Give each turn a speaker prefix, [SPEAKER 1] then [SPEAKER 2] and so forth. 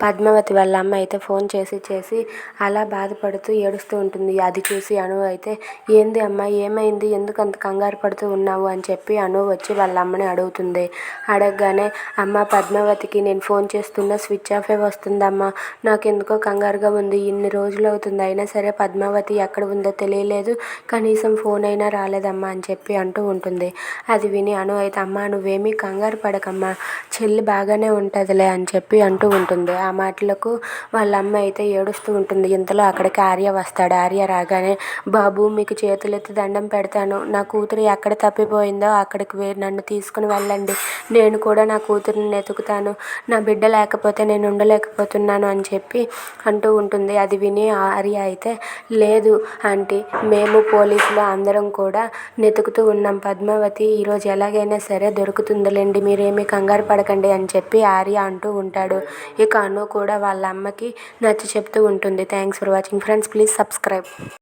[SPEAKER 1] పద్మావతి వాళ్ళ అమ్మ అయితే ఫోన్ చేసి చేసి అలా బాధపడుతూ ఏడుస్తూ ఉంటుంది. అది చూసి అను అయితే ఏంది అమ్మ ఏమైంది? ఎందుకు అంత కంగారు పడుతూ ఉన్నావు? అని చెప్పి అను వచ్చి వాళ్ళ అమ్మని అడుగుతుంది. అడగగానే అమ్మ పద్మావతికి నేను ఫోన్ చేస్తున్న స్విచ్ ఆఫే వస్తుందమ్మా. నాకెందుకో కంగారుగా ఉంది. ఇన్ని రోజులు అవుతుంది. అయినా సరే పద్మావతి ఎక్కడ ఉందో తెలియలేదు. కనీసం ఫోన్ అయినా రాలేదమ్మా అని చెప్పి అంటూ ఉంటుంది. అది విని అను అయితే అమ్మ నువ్వేమీ కంగారు పడకమ్మా. చెల్లి బాగానే ఉంటుందిలే అని చెప్పి అంటూ ఉంటుంది. ఆ మాటలకు వాళ్ళ అమ్మ అయితే ఏడుస్తూ ఉంటుంది. ఇంతలో అక్కడికి ఆర్య వస్తాడు. ఆర్య రాగానే బాబు మీకు చేతులెత్తి దండం పెడతాను. నా కూతురు ఎక్కడ తప్పిపోయిందో అక్కడికి నన్ను తీసుకుని వెళ్ళండి. నేను కూడా నా కూతురిని వెతుకుతాను. నా బిడ్డ లేకపోతే నేను ఉండలేకపోతున్నాను అని చెప్పి అంటూ ఉంటుంది. అది విని ఆర్య అయితే లేదు ఆంటీ మేము పోలీసులు అందరం కూడా వెతుకుతూ ఉన్నాం. పద్మావతి ఈరోజు ఎలాగైనా సరే దొరుకుతుందిలేండి. మీరేమీ కంగారు పడకండి అని చెప్పి ఆర్య అంటూ ఉంటాడు. ఇక అను కూడా వాళ్ళ అమ్మకి నచ్చ చెప్తూ ఉంటుంది. Thanks for watching friends please subscribe